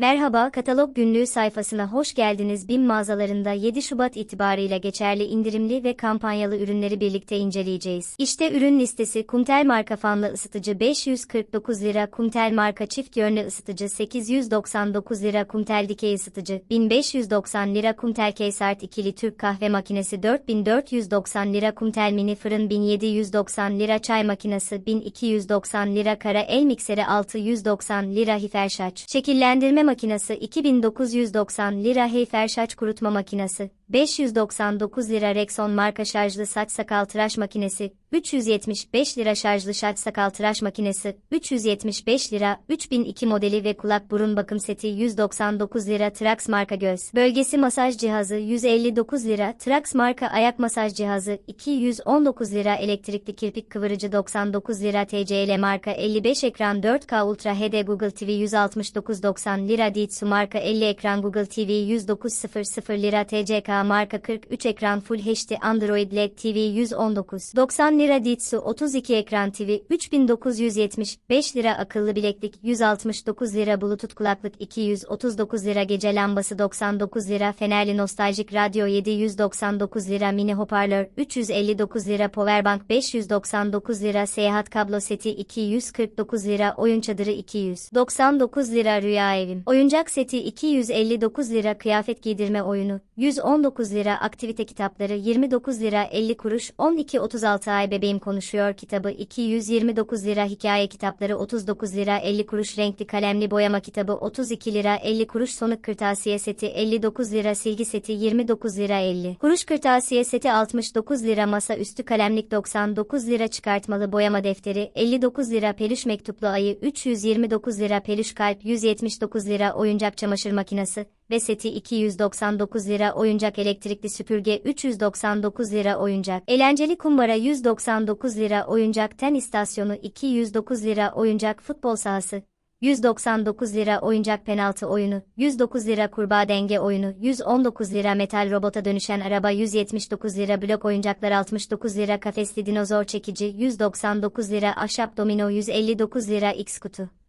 Merhaba, katalog günlüğü sayfasına hoş geldiniz. BİM mağazalarında 7 Şubat itibarıyla geçerli indirimli ve kampanyalı ürünleri birlikte inceleyeceğiz. İşte ürün listesi Kumtel marka fanlı ısıtıcı 549 lira, Kumtel marka çift yönlü ısıtıcı 899 lira, Kumtel dikey ısıtıcı 1590 lira, Kumtel Keysart ikili Türk kahve makinesi 4490 lira, Kumtel mini fırın 1790 lira, çay makinesi 1290 lira, kara el mikseri 690 lira, hiferşaç, şekillendirme makinesi 2990 lira Heyfer saç kurutma makinesi, 599 lira Rexon marka şarjlı saç sakal tıraş makinesi, 375 lira şarjlı saç sakal tıraş makinesi, 375 lira, 3002 modeli ve kulak burun bakım seti 199 lira Trax marka göz. Bölgesi masaj cihazı 159 lira, Trax marka ayak masaj cihazı 219 lira elektrikli kirpik kıvırıcı 99 lira TCL marka 55 ekran 4K Ultra HD Google TV 169.90 lira Dietsu marka 50 ekran Google TV 109.00 lira TCK marka 43 ekran Full HD Android LED TV 119.90 lira Dietsu 32 ekran TV 3975 lira akıllı bileklik 169 lira Bluetooth kulaklık 239 lira gece lambası 99 lira Fenerli nostaljik radyo 799 lira mini hoparlör 359 lira powerbank 599 lira seyahat kablo seti 249 lira oyun çadırı 299 lira rüya evim. Oyuncak seti 259 lira kıyafet giydirme oyunu 119 lira aktivite kitapları 29 lira 50 kuruş 12-36 ay bebeğim konuşuyor kitabı 229 lira hikaye kitapları 39 lira 50 kuruş renkli kalemli boyama kitabı 32 lira 50 kuruş sonuk kırtasiye seti 59 lira silgi seti 29 lira 50 kuruş kırtasiye seti 69 lira masa üstü kalemlik 99 lira çıkartmalı boyama defteri 59 lira peluş mektuplu ayı 329 lira peluş kalp 179 lira oyuncak çamaşır makinesi ve seti 299 lira oyuncak elektrikli süpürge 399 lira oyuncak eğlenceli kumbara 199 lira oyuncak ten istasyonu 209 lira oyuncak futbol sahası 199 lira oyuncak penaltı oyunu, 109 lira kurbağa denge oyunu, 119 lira metal robota dönüşen araba 179 lira blok oyuncaklar 69 lira kafesli dinozor çekici 199 lira ahşap domino 159 lira X kutu.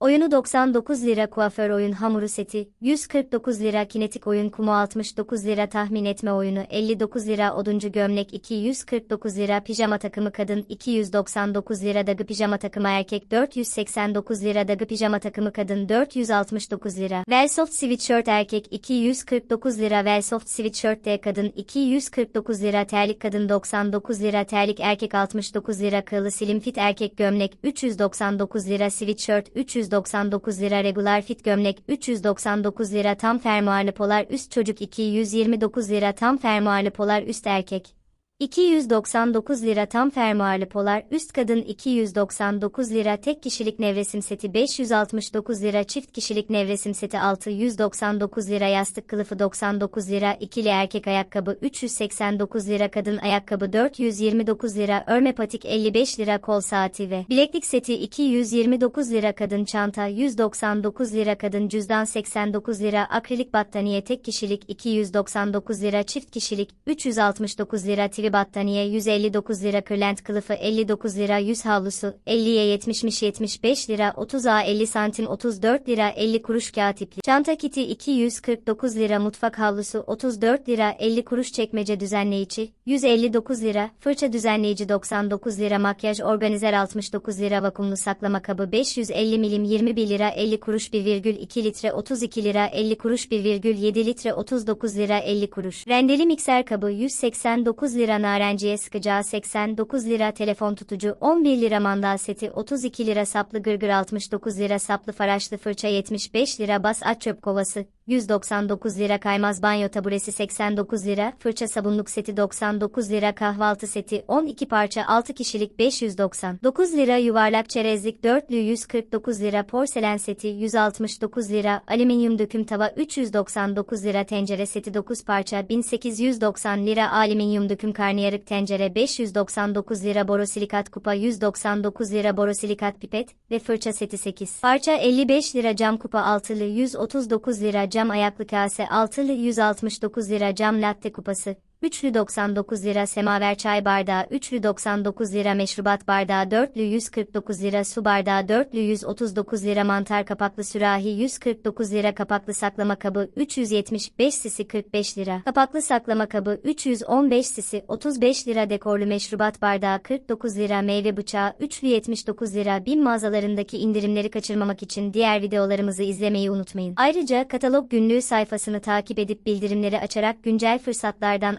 Oyunu 99 lira kuaför oyun hamuru seti, 149 lira kinetik oyun kumu 69 lira tahmin etme oyunu 59 lira oduncu gömlek 249 lira pijama takımı kadın 299 lira dagı pijama takımı erkek 489 lira dagı pijama takımı kadın 469 lira. Velsoft sweatshirt erkek 249 lira Velsoft sweatshirt de kadın 249 lira terlik kadın 99 lira terlik erkek 69 lira kılı slim fit erkek gömlek 399 lira sweatshirt 300 399 lira regular fit gömlek 399 lira tam fermuarlı polar üst çocuk 229 lira tam fermuarlı polar üst erkek 299 lira tam fermuarlı polar, üst kadın 299 lira tek kişilik nevresim seti 569 lira çift kişilik nevresim seti 699 lira yastık kılıfı 99 lira ikili erkek ayakkabı 389 lira kadın ayakkabı 429 lira örme patik 55 lira kol saati ve bileklik seti 229 lira kadın çanta 199 lira kadın cüzdan 89 lira akrilik battaniye tek kişilik 299 lira çift kişilik 369 lira TV battaniye 159 lira kırlent kılıfı 59 lira yüz havlusu 50'ye 70'miş 75 lira 30'a 50 santim 34 lira 50 kuruş kağıt ipli. Çanta kiti 249 lira mutfak havlusu 34 lira 50 kuruş çekmece düzenleyici 159 lira fırça düzenleyici 99 lira makyaj organizer 69 lira vakumlu saklama kabı 550 milim 21 lira 50 kuruş 1,2 litre 32 lira 50 kuruş 1,7 litre 39 lira 50 kuruş. Rendeli mikser kabı 189 lira narenciye sıkacağı 89 lira telefon tutucu 11 lira mandal seti 32 lira saplı gırgır 69 lira saplı faraşlı fırça 75 lira bas aç çöp kovası 199 lira kaymaz banyo taburesi 89 lira, fırça sabunluk seti 99 lira kahvaltı seti 12 parça 6 kişilik 599 lira yuvarlak çerezlik dörtlü 149 lira porselen seti 169 lira alüminyum döküm tava 399 lira tencere seti 9 parça 1890 lira alüminyum döküm karnıyarık tencere 599 lira borosilikat kupa 199 lira borosilikat pipet ve fırça seti 8 parça 55 lira cam kupa altılı 139 lira cam ayaklı kase altılı 169 lira cam latte kupası, üçlü 99 lira semaver çay bardağı, üçlü 99 lira meşrubat bardağı, dörtlü 149 lira su bardağı, dörtlü 139 lira mantar kapaklı sürahi, 149 lira kapaklı saklama kabı, 375 sisi 45 lira, kapaklı saklama kabı, 315 sisi 35 lira dekorlu meşrubat bardağı, 49 lira meyve bıçağı, üçlü 79 lira, bin mağazalarındaki indirimleri kaçırmamak için diğer videolarımızı izlemeyi unutmayın. Ayrıca katalog günlüğü sayfasını takip edip bildirimleri açarak güncel fırsatlardan